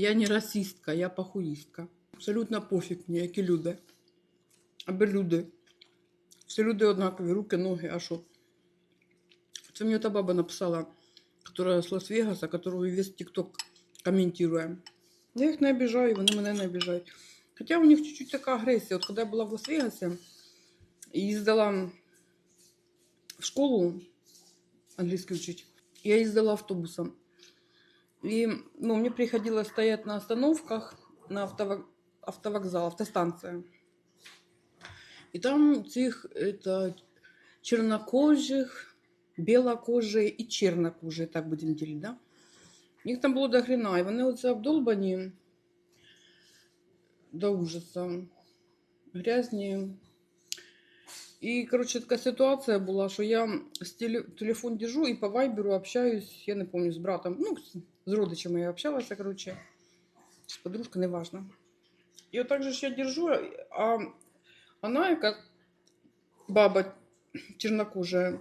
Я не расистка, я похуїстка. Абсолютно пофіг мені, які люди. Аби люди. Всі люди однакові, руки, ноги, а що? Це мені та баба написала, которая з Лас-Вегаса, которую весь ТикТок комментирує. Я їх не обіжаю, вони мене не обіжають. Хоча у них чуть-чуть така агресія. От коли я була в Лас-Вегасі і їздила в школу английский учить, я ездила автобусом. И ну, мне приходилось стоять на остановках на автовок... автовокзал, автостанция. И там цих это, чернокожих, белокожие и чернокожие, так будем делить, да? Їх там було до хрена, і вони оце обдолбані до ужаса. Грязні. І, коротше, така ситуація була, що я з теле- телефон держу і по вайберу общаюсь, я не пам'ятаю, з братом, ну, з- з родичами я общалася, коротше, з подружкою, неважно. І отак же ж я держу, а вона, яка баба чернокожа,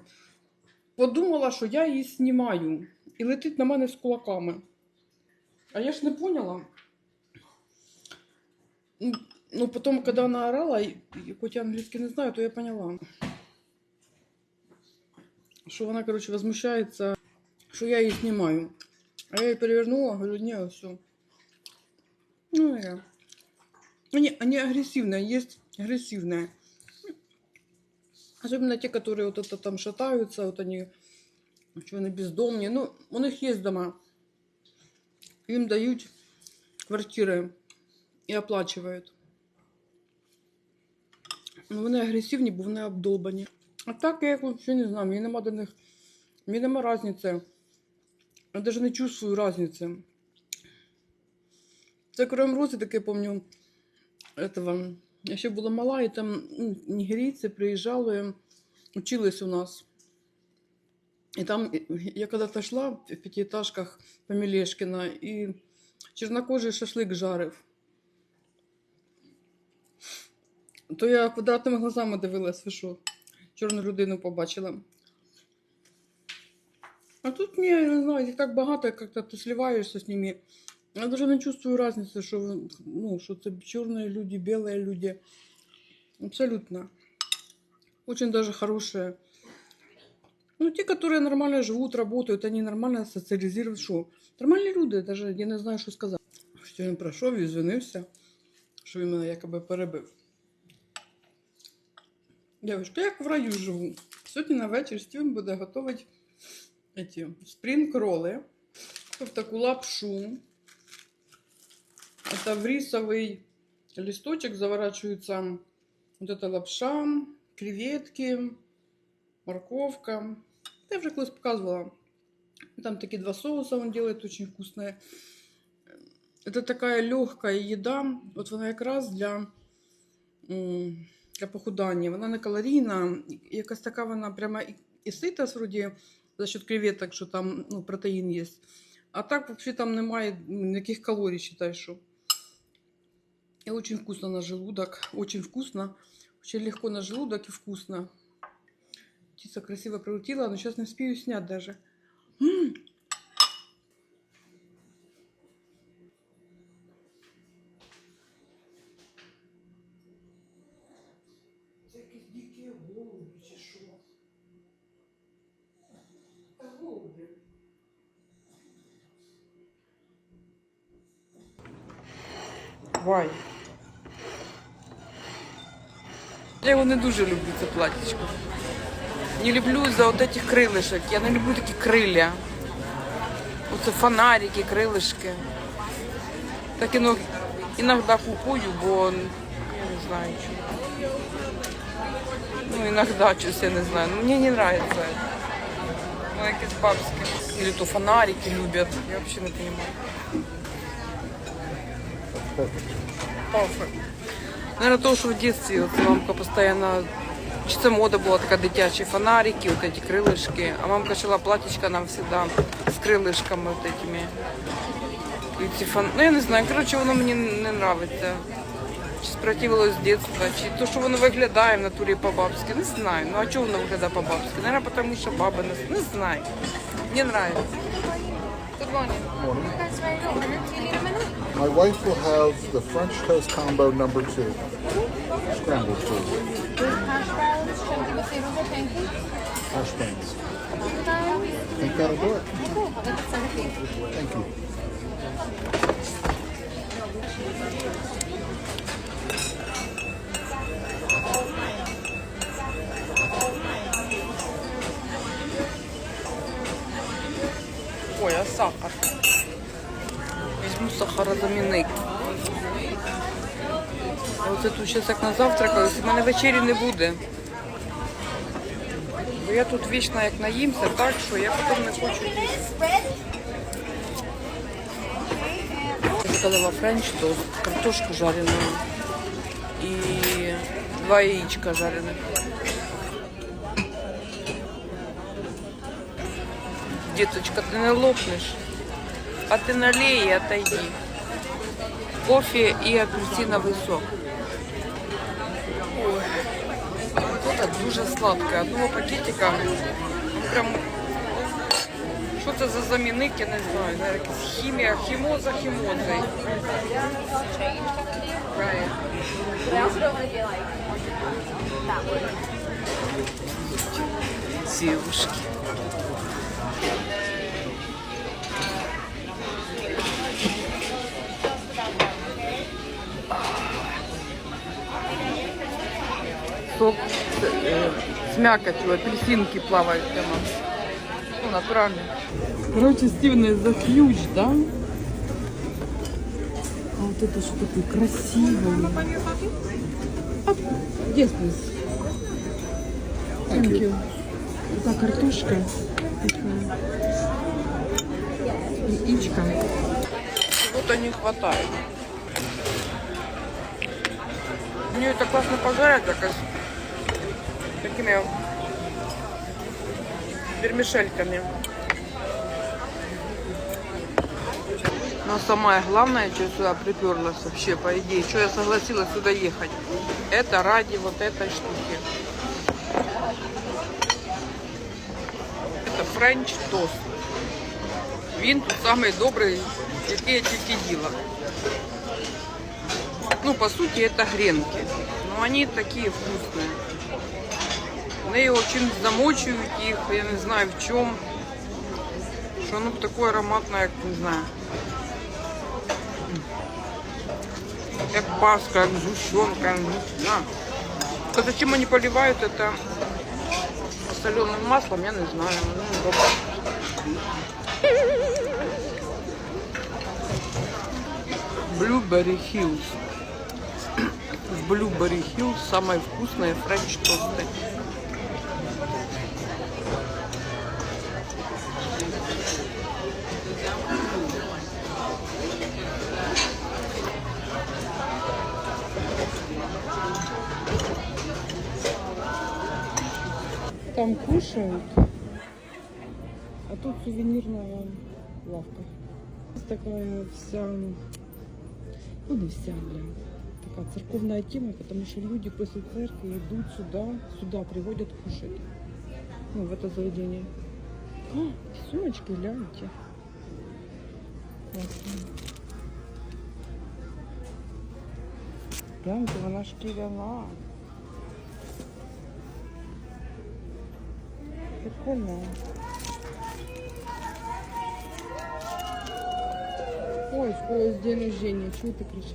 подумала, що я її знімаю і летить на мене з кулаками. А я ж не поняла. Ну, Ну, потом, когда она орала, и, хоть я английский не знаю, то я поняла. Что она, короче, возмущается, что я ее снимаю. А я ее перевернула, говорю, не, все. Ну, я. Они, они агрессивные, есть агрессивные. Особенно те, которые вот это там шатаются, вот они, что они бездомные. Ну, у них есть дома. Им дают квартиры и оплачивают. Ну, вони агресивні, бо вони обдолбані. А так я їх взагалі не знаю, мені нема до них. Мені нема різниці. Я навіть не чувствую різниці. Це крім році, таке пам'ятаю, этого. Я ще була мала, і там ну, нігерійці приїжджали, учились у нас. І там я когда-то шла в п'ятиэтажках по Мелешкіна, і чернокожий шашлик жарив. То я квадратними глазами дивилась, ви що, чорну людину побачила. А тут ні, я не знаю, їх так багато, як-то ти сливаєшся з ними. Я даже не чувствую разницы, что, вы- ну, что это черные люди, белые люди. Абсолютно. Очень даже хорошие. Ну, те, которые нормально живут, работают, они нормально социализируют. Що? Нормальні люди, даже я не знаю, що сказати. Що він пройшов і звинився, що він мене якоби перебив. Девушка, як в раю живу. Сьогодні на вечір Стівен буде готувати эти спринг-роли в таку лапшу. Это в рисовый листочек заворачивается вот эта лапша, креветки, морковка. Я уже колись показывала. Там такие два соуса он делает очень вкусные. Это такая легкая еда. Вот она как раз для, м, для похудання. Вона не калорійна. Якась така вона прямо і, і сита вроді за счет креветок, що там ну, протеїн є. А так взагалі там немає ніяких калорій, считай, що. И очень вкусно на желудок. Очень вкусно. Очень легко на желудок и вкусно. Птица красиво прилетела, но сейчас не успею снять даже. Якісь голуби чи що? Голуби. Вай. Я його не дуже люблю, це платічко. Не люблю за от этих крилишок. Я не люблю такі криля. Оце фонарики, крилишки. Так іноді купую, бо не знаю чого. Ну, іноді щось я не знаю. Ну, мені не нравится. это. Ну, якісь бабські. Или то фонарики любят. Я вообще не понимаю. Perfect. Наверное, то, що в дитинстві от мамка постійно... Чи це мода була така дитячі фонарики, от эти крилишки. А мамка шила платічка нам завжди з крилишками от этими. І ці фон... Ну, я не знаю, коротше, воно мені не нравиться. Чи спротивилось з дитинства, чи то, що воно виглядає в натурі по-бабськи, не знаю. Ну, а чого воно виглядає по-бабськи? Наверное, тому що баба не, не знаю. Мені нравится. Good morning. That's very good. And then two liter milk. My wife will have the French toast combo number two. Scrambled, please. With hash browns, chunky potatoes, or pancakes? Hash browns. Um, Think that'll do it. cool. I'll get the center piece. Thank you. Візьму сахарозамінник. А Оце тут зараз як на завтракаю, у мене вечері не буде. Бо я тут вічно як наїмся, так що я потім не хочу їсти. Я сказала френч тост, картошку жарену і два яичка жарених. Деточка, ты не лопнешь, а ты налей и отойди. Кофе и апельсиновый сок. Ой, вот это дуже сладкое. Одного пакетика, ну, прям, що це за замінник, я не знаю. не, якась Хімія, хімоза хімозою. Right. But Сок с, э, с мякотью, апельсинки плавают прямо. Ну, натурально. Короче, Стивен, за ключ, да? А вот это что такое красивое. А, yes, please. Thank you. Это картошка. такая. Яичко. Чего-то не хватает. Мне это классно как с такими вермишельками. Но самое главное, что я сюда приперлась вообще, по идее, что я согласилась сюда ехать, это ради вот этой штуки. Це френч тост. Він тут самий добрий, який я тільки їла. Ну, по суті, це гренки. Но вони такі вкусні. Вони його чимось замочують їх, я не знаю в чому. Що воно таке ароматне, як не знаю. Як паска, як згущенка, не знаю. А зачем они поливают это соленым маслом, я не знаю. Ну. Blueberry Hills. В Blueberry Hills самые вкусные френч Там кушают, а тут сувенирная лавка. Такая вся, ну не вся, бля, такая церковная тема, потому что люди после церкви идут сюда, сюда приводят кушать. Ну, в это заведение. О, сумочки, гляньте. Классно. Гляньте, вона шкіряна. Прикольно. Ой, скоро день рождения. Чего ты кричишь?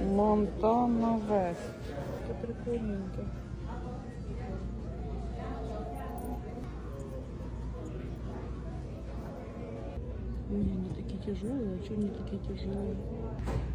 Монтана Вест. Это прикольненько. Ой, они такие тяжелые, а что они такие тяжелые?